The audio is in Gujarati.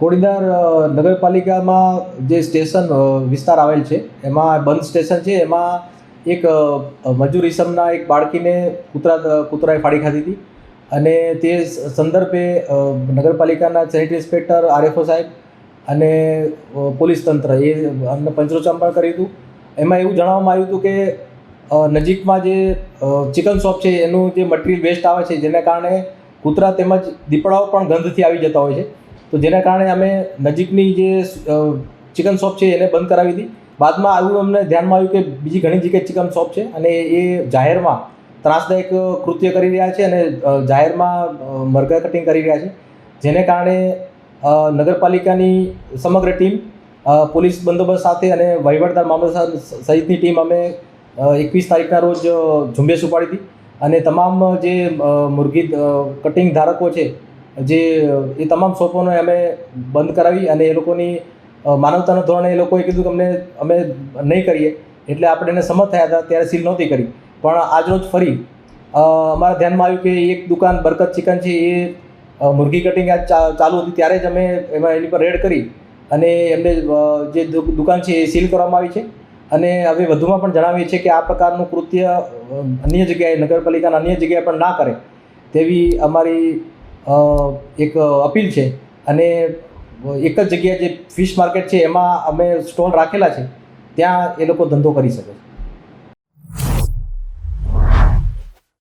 કોડીનાર નગરપાલિકામાં જે સ્ટેશન વિસ્તાર આવેલ છે, એમાં બંધ સ્ટેશન છે, એમાં એક મજૂર ઇસમના એક બાળકીને કૂતરા કૂતરાએ ફાડી ખાધી હતી. અને તે સંદર્ભે નગરપાલિકાના સેનિટરી ઇન્સ્પેક્ટર આરએફઓ સાહેબ અને પોલીસ તંત્ર એ અમને પંચરોચામ પણ કર્યું હતું. એમાં એવું જણાવવામાં આવ્યું હતું કે નજીકમાં જે ચિકન શોપ છે, એનું જે મટીરિયલ વેસ્ટ આવે છે, જેના કારણે કૂતરા તેમજ દીપડાઓ પણ ગંધથી આવી જતા હોય છે. તો જેના કારણે અમે નજીકની જે ચિકન શોપ છે એને બંધ કરાવી હતી. બાદમાં આવ્યું અમને ધ્યાનમાં આવ્યું કે બીજી ઘણી જગ્યાએ ચિકન શોપ છે અને એ જાહેરમાં ત્રાસદાયક કૃત્ય કરી રહ્યા છે અને જાહેરમાં મરઘા કટિંગ કરી રહ્યા છે. જેને કારણે નગરપાલિકાની સમગ્ર ટીમ પોલીસ બંદોબસ્ત સાથે અને વહીવટદાર મામલતદાર સહિતની ટીમ અમે એકવીસ તારીખના રોજ ઝુંબેશ ઉપાડી હતી. અને તમામ જે મુરગી કટિંગ ધારકો છે જે, એ તમામ શોપોને અમે બંધ કરાવી અને એ લોકોની માનવતાનું ધોરણે એ લોકોએ કીધું કે અમને, અમે નહીં કરીએ. એટલે આપણે એને સંમત થયા હતા, ત્યારે સીલ નહોતી કરી. પણ આજરોજ ફરી અમારા ધ્યાનમાં આવ્યું કે એક દુકાન બરકત ચિકન છે, એ મુરગી કટિંગ આજ ચાલુ હતી, ત્યારે જ અમે એમાં એની પર રેડ કરી અને એમને જે દુકાન છે એ સીલ કરવામાં આવી છે. અને હવે વધુમાં પણ જણાવીએ છીએ કે આ પ્રકારનું કૃત્ય અન્ય જગ્યાએ, નગરપાલિકાના અન્ય જગ્યાએ પણ ના કરે. તેવી અમારી એક અપીલ છે અને એક જ જગ્યાએ જે ફિશ માર્કેટ છે એમાં અમે સ્ટોલ રાખેલા છે, ત્યાં એ લોકો ધંધો કરી શકે છે.